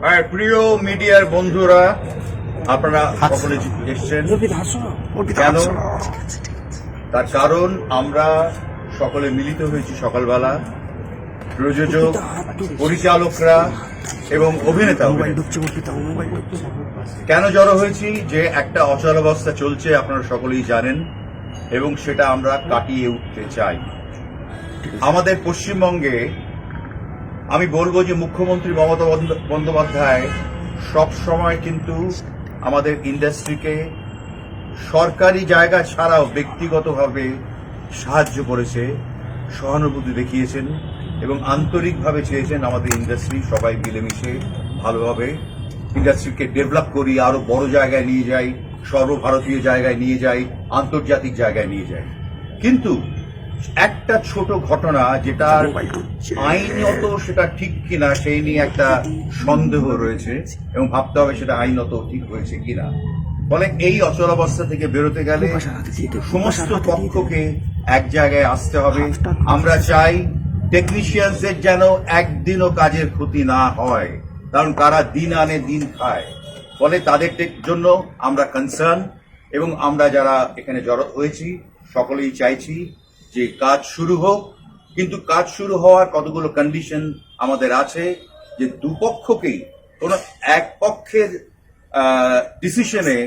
হ্যাঁ প্রিয় মিডিয়ার বন্ধুরা আপনারা সকলে এসছেন। কেন? তার কারণ আমরা সকলে মিলিত হয়েছি সকালবেলা। প্রযোজক পরিচালকরা এবং অভিনেতা কেন জড়ো হয়েছি? যে একটা অচলাবস্থা চলছে আপনারা সকলেই জানেন এবং সেটা আমরা কাটিয়ে উঠতে চাই। আমাদের পশ্চিমবঙ্গে আমি বলব যে মুখ্যমন্ত্রী মমতা বন্দ্যোপাধ্যায় সব সময় কিন্তু আমাদের ইন্ডাস্ট্রিকে সরকারি জায়গা ছাড়াও ব্যক্তিগতভাবে সাহায্য করেছে, সহানুভূতি দেখিয়েছেন এবং আন্তরিকভাবে চেয়েছেন আমাদের ইন্ডাস্ট্রি সবাই মিলেমিশে ভালোভাবে ইন্ডাস্ট্রিকে ডেভেলপ করি, আরও বড় জায়গায় নিয়ে যাই, সর্বভারতীয় জায়গায় নিয়ে যাই, আন্তর্জাতিক জায়গায় নিয়ে যাই। কিন্তু একটা ছোট ঘটনা যেটা আইনত সেটা ঠিক কিনা সেই নিয়ে একটা সন্দেহ রয়েছে এবং ভাবতে হবে সেটা আইনত ঠিক হয়েছে কিনা। ফলে এই অচলাবস্থা থেকে বেরোতে গেলে সমস্ত পক্ষকে এক জায়গায় আসতে হবে। আমরা চাই টেকনিশিয়ানদের যেন একদিনও কাজের ক্ষতি না হয়। কারণ তারা দিন আনে দিন খায়। ফলে তাদের জন্য আমরা কনসার্ন এবং আমরা যারা এখানে জড়ো হয়েছি সকলেই চাইছি যে কাজ শুরু হোক, কিন্তু কাজ শুরু হওয়ার কতগুলো কন্ডিশন আমাদের আছে যে দুপক্ষকেই কোন এক পক্ষের ডিসিশনে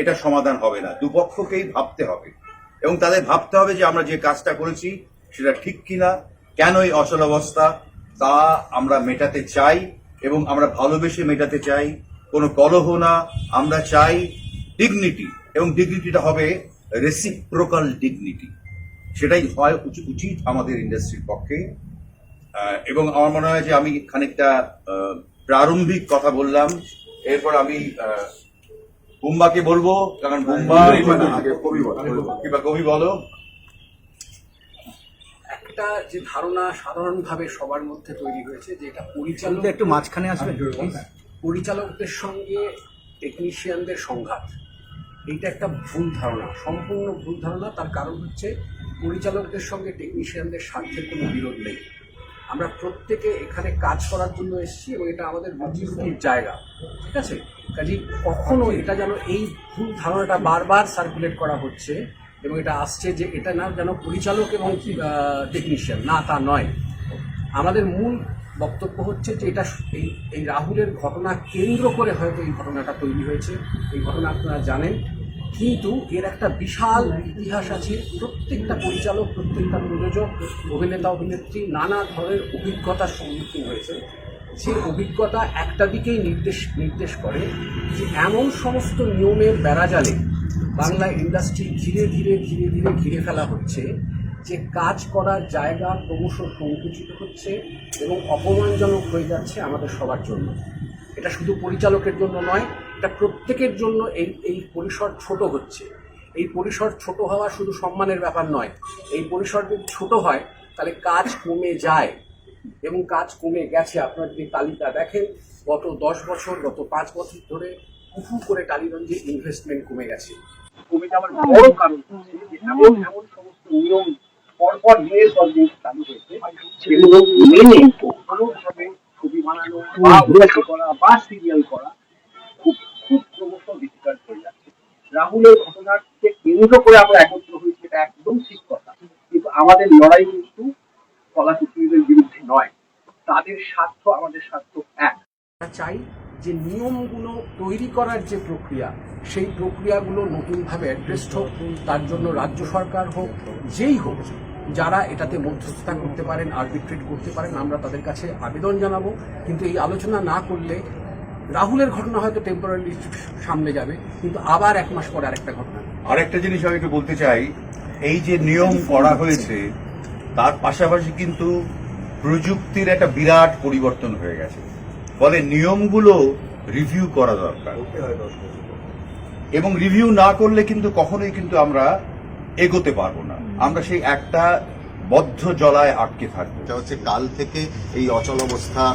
এটা সমাধান হবে না। দুপক্ষকেই ভাবতে হবে। এবং তাদের ভাবতে হবে যে আমরা যে কাজটা করেছি সেটা ঠিক কিনা, কেন এই অচলাবস্থা তা আমরা মেটাতে চাই এবং আমরা ভালোবেসে মেটাতে চাই। কোনো কলহ না, আমরা চাই ডিগনিটি এবং ডিগনিটিটা হবে রেসিপ্রোকাল ডিগনিটি সেটাই হয় উচি- উচিত আমাদের ইন্ডাস্ট্রির পক্ষে। আহ, এবং আমার মনে হয় যে আমি খানিকটা আহ, প্রারম্ভিক কথা বললাম। এরপর আমি আহ, বুম্বাকে বলব কারণ বুম্বা কিংবা কবি বলো। একটা যে ধারণা সাধারণভাবে সবার মধ্যে তৈরি হয়েছে যে এটা পরিচালক একটু মাঝখানে আসবে। পরিচালকদের সঙ্গে টেকনিশিয়ানদের সংঘাত এইটা একটা ভুল ধারণা সম্পূর্ণ ভুল ধারণা। তার কারণ হচ্ছে পরিচালকদের সঙ্গে টেকনিশিয়ানদের স্বার্থের কোনো বিরোধ নেই। আমরা প্রত্যেকে এখানে কাজ করার জন্য এসেছি এবং এটা আমাদের রুটির জায়গা, ঠিক আছে? কাজে কখনো এটা যেন এই ভুল ধারণাটা বারবার সার্কুলেট করা হচ্ছে এবং এটা আসছে যে এটা না যেন পরিচালক এবং টেকনিশিয়ান না তা নয়। আমাদের মূল বক্তব্য হচ্ছে যে এটা এই এই রাহুলের ঘটনা কেন্দ্র করে হয়তো এই ঘটনাটা তৈরি হয়েছে। এই ঘটনা আপনারা জানেন। কিন্তু এর একটা বিশাল ইতিহাস আছে। প্রত্যেকটা পরিচালক, প্রত্যেকটা প্রযোজক, অভিনেতা, অভিনেত্রী নানা ধরনের অভিজ্ঞতার সম্মুখীন হয়েছে। সেই অভিজ্ঞতা একটা দিকেই নির্দেশ নির্দেশ করে যে এমন সমস্ত নিয়মের বেড়াজালে বাংলা ইন্ডাস্ট্রি ধীরে ধীরে ধীরে ধীরে ঘিরে ফেলা হচ্ছে যে কাজ করার জায়গা ক্রমশ সংকুচিত হচ্ছে এবং অপমানজনক হয়ে যাচ্ছে আমাদের সবার জন্য। এটা শুধু পরিচালকের জন্য নয় এটা প্রত্যেকের জন্য এই এই পরিসর ছোট হচ্ছে। এই পরিসর ছোট হওয়া শুধু সম্মানের ব্যাপার নয়। এই পরিসর যদি ছোট হয় তাহলে কাজ কমে যায়। এবং কাজ কমে গেছে। আপনার যদি তালিকা দেখেন গত দশ বছর গত পাঁচ বছর ধরে উফু করে টালিগঞ্জে ইনভেস্টমেন্ট কমে গেছে। কমে যাওয়ার বড় কারণ এমন এমন সমস্ত নিয়ম পরপর নিয়ে সব জিনিস চালু হয়েছে। সেগুলো মেনে কোনোভাবে ছবি বানানো বা করা বা সিরিয়াল করা খুব খুব ক্রমশ ডিফিকাল্ট হয়ে যাচ্ছে। রাহুলের ঘটনাকে কেন্দ্র করে আমরা একত্র হয়েছি এটা একদম ঠিক কথা। কিন্তু আমাদের লড়াই কিন্তু কলাকুশলীদের বিরুদ্ধে নয়। তাদের স্বার্থ, আমাদের স্বার্থ এক। চাই যে নিয়মগুলো তৈরি করার যে প্রক্রিয়া, সেই প্রক্রিয়াগুলো নতুনভাবে অ্যাড্রেসড হোক, তার জন্য রাজ্য সরকার হোক, যেই হোক, যারা এটাতে মধ্যস্থতা করতে পারেন আরবিট্রেট করতে পারেন, আমরা তাদের কাছে আবেদন জানাব। কিন্তু এই আলোচনা না করলে রাহুলের ঘটনা হয়তো টেম্পোরারি সামনে যাবে কিন্তু আবার এক মাস পরে আরেকটা ঘটনা। আরেকটা জিনিস আমি একটু বলতে চাই এই যে নিয়ম করা হয়েছে তার পাশাপাশি কিন্তু প্রযুক্তির একটা বিরাট পরিবর্তন হয়ে গেছে। ফলে নিয়মগুলো রিভিউ করা দরকার। এবং রিভিউ না করলে কিন্তু কখনোই কিন্তু আমরা এগোতে পারব না। আমরা সেই একটা বদ্ধ জলায় আটকে থাকব। হচ্ছে কাল থেকে এই অচল অবস্থা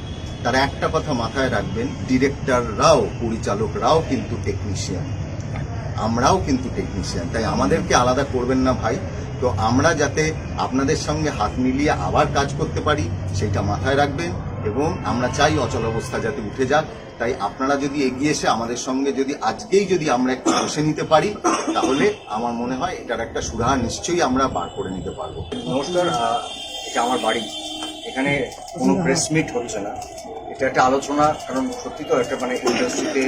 তারা একটা কথা মাথায় রাখবেন ডিরেক্টররাও পরিচালকরাও কিন্তু টেকনিশিয়ান আমরাও কিন্তু টেকনিশিয়ান তাই আমাদেরকে আলাদা করবেন না ভাই। তো আমরা যাতে আপনাদের সঙ্গে হাত মিলিয়ে আবার কাজ করতে পারি, সেটা মাথায় রাখবেন এবং আমরা চাই অচল অবস্থা যাতে উঠে যাক। তাই আপনারা যদি এগিয়ে এসে আমাদের সঙ্গে যদি আজকেই যদি আমরা একটু বসে নিতে পারি, তাহলে আমার মনে হয় এটার একটা সুরাহা নিশ্চয়ই আমরা বার করে নিতে পারব। নমস্কার এটা আমার বাড়ি। এখানে কোনো প্রেস মিট হচ্ছে না। এটা একটা আলোচনা, কারণ সত্যি তো একটা মানে ইন্ডাস্ট্রিতে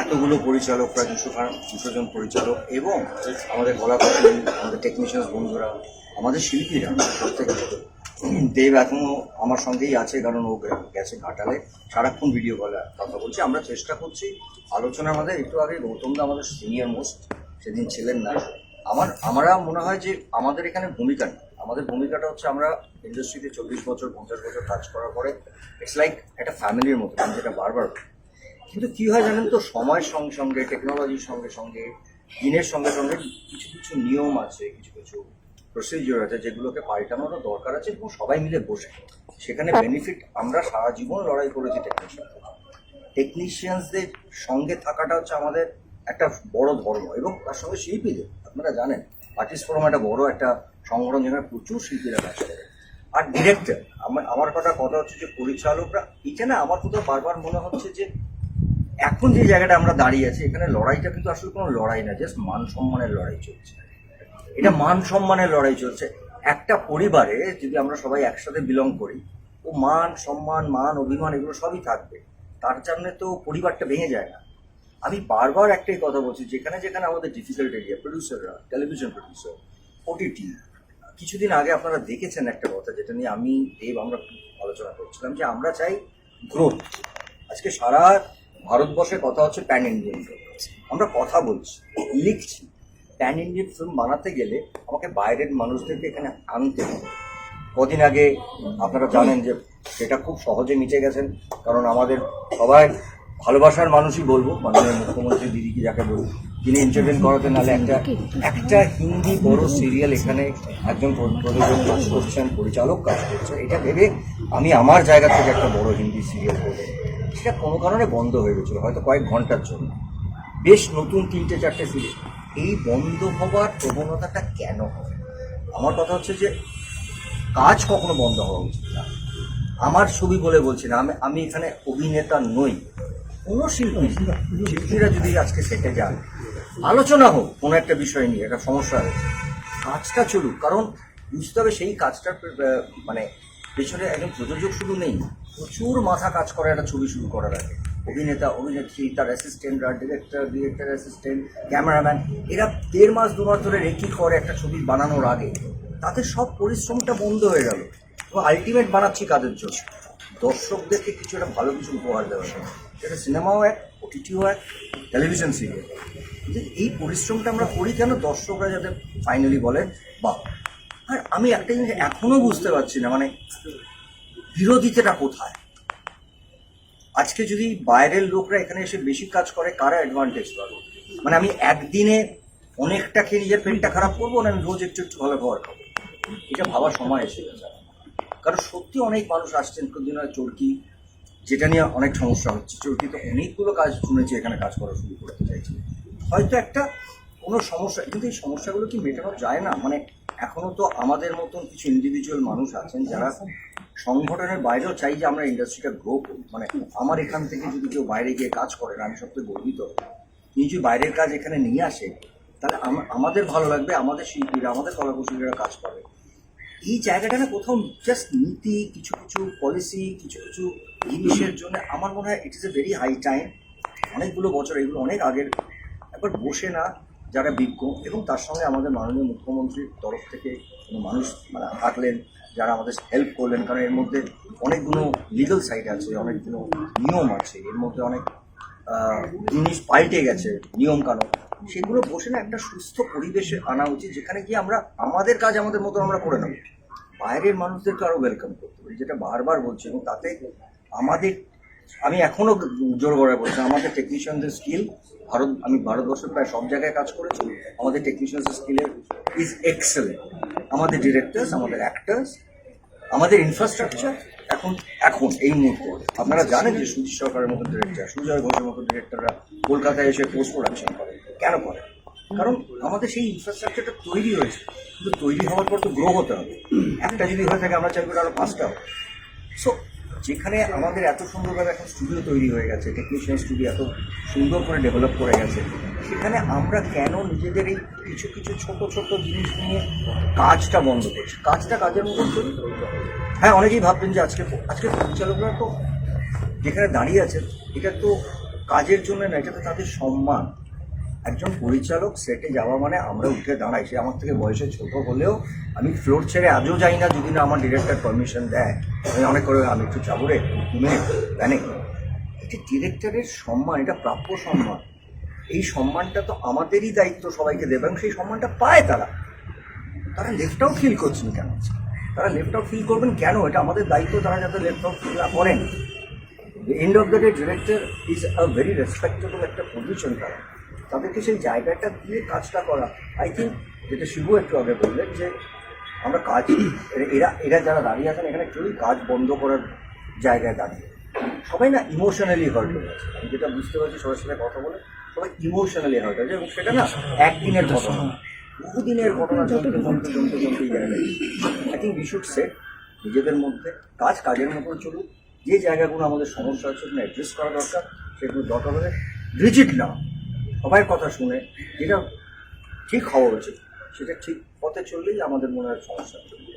এতগুলো পরিচালক, প্রায় দুশো দুশো জন পরিচালক এবং আমাদের কলাকুশলী আমাদের টেকনিশিয়ান বন্ধুরা, আমাদের শিল্পীরা প্রত্যেক। দেব এখনও আমার সঙ্গেই আছে, কারণ ও গেছে ঘাটালে। সারাক্ষণ ভিডিও কলে কথা বলছি। আমরা চেষ্টা করছি আলোচনার আমাদের একটু আগে গৌতমদা আমাদের সিনিয়র মোস্ট সেদিন ছিলেন না। আমার, আমরা মনে হয় যে আমাদের এখানে ভূমিকা নেই। আমাদের ভূমিকাটা হচ্ছে আমরা ইন্ডাস্ট্রিতে চল্লিশ বছর, পঞ্চাশ বছর কাজ করার পরে ইটস লাইক একটা ফ্যামিলির মতো, আমি যেটা বারবার কিন্তু কি হয় জানেন তো, সময়ের সঙ্গে সঙ্গে টেকনোলজির সঙ্গে সঙ্গে, দিনের সঙ্গে সঙ্গে কিছু কিছু নিয়ম আছে, কিছু কিছু প্রসিজিওর আছে যেগুলোকে পাল্টানোরও দরকার আছে এবং সবাই মিলে বসে। সেখানে বেনিফিট আমরা সারা জীবন লড়াই করেছি টেকনিশিয়ান টেকনিশিয়ানসদের সঙ্গে থাকাটা হচ্ছে আমাদের একটা বড় ধর্ম এবং তার সঙ্গে শিল্পীদের। আপনারা জানেন আর্টিস্ট ফোরাম একটা বড় একটা সংগঠন যেখানে প্রচুর শিল্পীরা কাজ করে। আর ডিরেক্টর আমার আমার কথা কথা হচ্ছে যে পরিচালকরা, এটা না আমার কোথাও বারবার মনে হচ্ছে যে এখন যে জায়গাটা আমরা দাঁড়িয়ে আছি, এখানে লড়াইটা কিন্তু আসলে কোনো লড়াই না জাস্ট মান সম্মানের লড়াই চলছে। এটা মান সম্মানের লড়াই চলছে। একটা পরিবারে যদি আমরা সবাই একসাথে বিলং করি, ও মান, সম্মান, মান, অভিমান এগুলো সবই থাকবে। তার জন্য তো পরিবারটা ভেঙে যায় না। আমি বারবার একটাই কথা বলছি, যেখানে যেখানে আমাদের ডিফিকাল্ট এরিয়া প্রডিউসাররা টেলিভিশন প্রডিউসার ওটিটি কিছুদিন আগে আপনারা দেখেছেন একটা কথা যেটা নিয়ে আমি, দেব, আমরা আলোচনা করছিলাম যে আমরা চাই গ্রোথ আজকে সারা ভারতবর্ষে কথা হচ্ছে প্যান ইন্ডিয়ান ফিল্ম আমরা কথা বলছি, লিখছি। প্যান ইন্ডিয়ান ফিল্ম বানাতে গেলে আমাকে বাইরের মানুষদেরকে এখানে আনতে হবে। কদিন আগে আপনারা জানেন যে সেটা খুব সহজে মিটে গেছেন কারণ আমাদের সবাই ভালোবাসার মানুষই বলব, মাননীয় মুখ্যমন্ত্রী দিদিকে যাকে বলব, তিনি ইন্টারভিউ করাতে নাহলে একটা একটা হিন্দি বড় সিরিয়াল এখানে একজন প্র- প্রযোজক কাজ করছেন, পরিচালক কাজ করছেন, এটা ভেবে আমি আমার জায়গা থেকে একটা বড় হিন্দি সিরিয়াল করব। সেটা কোনো কারণে বন্ধ হয়ে গেছিল, হয়তো কয়েক ঘণ্টার জন্য। বেশ নতুন তিনটে চারটে সিরিয়াল এই বন্ধ হওয়ার প্রবণতাটা কেন আমার কথা হচ্ছে যে, কাজ কখনো বন্ধ হওয়া উচিত না। আমার ছবি বলে বলছি না, আমি আমি এখানে অভিনেতা নই। কোনো শিল্পী শিল্পীরা যদি আজকে সেটে যায় আলোচনা হোক, কোনো একটা বিষয় নিয়ে, একটা সমস্যা হয়েছে। কাজটা চলুক, কারণ বুঝতে হবে সেই কাজটার মানে পেছনে একজন প্রযোজক শুধু নেই, প্রচুর মাথা কাজ করে একটা ছবি শুরু করার আগে। অভিনেতা, অভিনেত্রী, তার অ্যাসিস্ট্যান্টরা ডিরেক্টর ডিরেক্টর অ্যাসিস্ট্যান্ট ক্যামেরাম্যান এরা দেড় মাস, দু মাস ধরে রেকি করে একটা ছবি বানানোর আগে। তাতে সব পরিশ্রমটা বন্ধ হয়ে গেল। এবং আলটিমেট বানাচ্ছি কাদের জন্য। দর্শকদেরকে কিছু একটা ভালো কিছু উপহার দেওয়া সেটা সিনেমাও এক ওটিটিও এক টেলিভিশন সিরিয়াল যে এই পরিশ্রমটা আমরা করি কেন? দর্শকরা যাতে ফাইনালি বলে বা আর আমি একটা জিনিস এখনও বুঝতে পারছি না মানে বিরোধিতাটা কোথায়? আজকে যদি বাইরের লোকরা এখানে এসে বেশি কাজ করে, কারা অ্যাডভান্টেজ পাবে? মানে আমি একদিনে অনেকটা খেয়ে নিজের পেটটা খারাপ করব না, আমি রোজ একটু একটু ভালো খাবার খাব? এটা ভাবার সময় এসে গেছে। কারণ সত্যি অনেক মানুষ আসছেন হয় চরকি যেটা নিয়ে অনেক সমস্যা হচ্ছে চরকিতে অনেকগুলো কাজ শুনেছি এখানে কাজ করা শুরু করতে চাইছি। হয়তো একটা কোনো সমস্যা, কিন্তু এই সমস্যাগুলো কি মেটানো যায় না? মানে এখনও তো আমাদের মতন কিছু ইন্ডিভিজুয়াল মানুষ আছেন যারা সংগঠনের বাইরেও চাই যে আমরা ইন্ডাস্ট্রিটা গ্রো করি মানে আমার এখান থেকে যদি কেউ বাইরে গিয়ে কাজ করেন আমি সবথেকে গর্বিত। যদি বাইরের কাজ এখানে নিয়ে আসে, তাহলে আমাদের ভালো লাগবে, আমাদের শিল্পীরা, আমাদের কলাকুশলীরা কাজ করে। এই জায়গাটা না কোথাও জাস্ট নীতি, কিছু কিছু পলিসি কিছু কিছু জিনিসের জন্য আমার মনে হয় it is a very high time অনেকগুলো বছর, এগুলো অনেক আগের। একবার বসে না, যারা বিজ্ঞ এবং তার সঙ্গে আমাদের মাননীয় মুখ্যমন্ত্রীর তরফ থেকে কোনো মানুষ মানে থাকলেন, যারা আমাদের হেল্প করলেন, কারণ এর মধ্যে অনেকগুলো লিগাল সাইড আছে, অনেকগুলো নিয়ম আছে। এর মধ্যে অনেক জিনিস পাল্টে গেছে নিয়ম কানুন সেগুলো বসে না একটা সুস্থ পরিবেশে আনা উচিত, যেখানে গিয়ে আমরা আমাদের কাজ আমাদের মতো আমরা করে নেব। বাইরের মানুষদেরকে আরও ওয়েলকাম করতে পারি। যেটা বারবার বলছি এবং তাতে আমাদের, আমি এখনও জোর করে বলছি, আমাদের টেকনিশিয়ানদের স্কিল ভারত, আমি ভারতবর্ষের প্রায় সব জায়গায় কাজ করেছি, আমাদের টেকনিশিয়ানদের স্কিলের ইজ এক্সেলেন্ট আমাদের ডিরেক্টর্স আমাদের অ্যাক্টার্স আমাদের ইনফ্রাস্ট্রাকচার এখন এখন, এই মুহূর্তে। আপনারা জানেন যে সুজিত সরকারের মতো ডিরেক্টর সুজয় ঘোষের মতো ডিরেক্টররা কলকাতায় এসে পোস্ট প্রোডাকশন করে। কেন করে? কারণ আমাদের সেই ইনফ্রাস্ট্রাকচারটা তৈরি হয়েছে। কিন্তু তৈরি হওয়ার পর তো গ্রো হতে হবে। একটা যদি হয়ে থাকে, আমরা চাইব আরও পাঁচটা হবে সো যেখানে আমাদের এত সুন্দরভাবে এখন স্টুডিও তৈরি হয়ে গেছে টেকনিশিয়ান স্টুডিও এত সুন্দর করে ডেভেলপ করে গেছে, সেখানে আমরা কেন নিজেদের এই কিছু কিছু ছোট ছোট জিনিস নিয়ে কাজটা বন্ধ করছি? কাজটা কাজের মতন করি হ্যাঁ অনেকেই ভাববেন যে আজকে আজকে পরিচালকরা তো যেখানে দাঁড়িয়ে আছে এটা তো কাজের জন্য না, এটা তো তাদের সম্মান। একজন পরিচালক সেটে যাওয়া মানে আমরা উঠে দাঁড়াই। সে আমার থেকে বয়সে ছোট হলেও আমি ফ্লোর ছেড়ে আজও যাই না যদি না আমার ডিরেক্টর পারমিশন দেয়। আমি অনেক করে, আমি একটু যাব রে মিনিট প্যানিক এটা ডিরেক্টরের সম্মান, এটা প্রাপ্য সম্মান। এই সম্মানটা তো আমাদেরই দায়িত্ব সবাইকে দেবে এবং সেই সম্মানটা পায় তারা। তারা লেফট আউট ফিল করছেন কেন? তারা লেফট আউট ফিল করবেন কেন? এটা আমাদের দায়িত্ব, তারা যাতে লেফট আউট ফিল করেন। End of the day director is a very respectable একটা পজিশন তারা। তাদেরকে সেই জায়গাটা দিয়ে কাজটা করা আই থিঙ্ক যেটা শিবু একটু আগে বললেন যে আমরা কাজ এরা এরা যারা দাঁড়িয়ে আছেন এখানে কেউই কাজ বন্ধ করার জায়গায় দাঁড়িয়ে সবাই না ইমোশনালি হার্ট হয়ে গেছে আমি যেটা বুঝতে পারছি সবার সাথে কথা বলে সবাই ইমোশনালি হার্ট হয়েছে এবং সেটা না একদিনের ঘটনা বহুদিনের ঘটনা জমতে জমতে জমতে এই জায়গায় I think we should set নিজেদের মধ্যে কাজ কাজের মতন চলুক যে জায়গাগুলো আমাদের সমস্যা আছে সেগুলো অ্যাড্রেস করা দরকার সেগুলো দরকার হলে রিজিট না সবাই কথা শুনে যেটা ঠিক হওয়া উচিত। সেটা ঠিক পথে চললেই আমাদের মনে হয় সমস্যা চলবে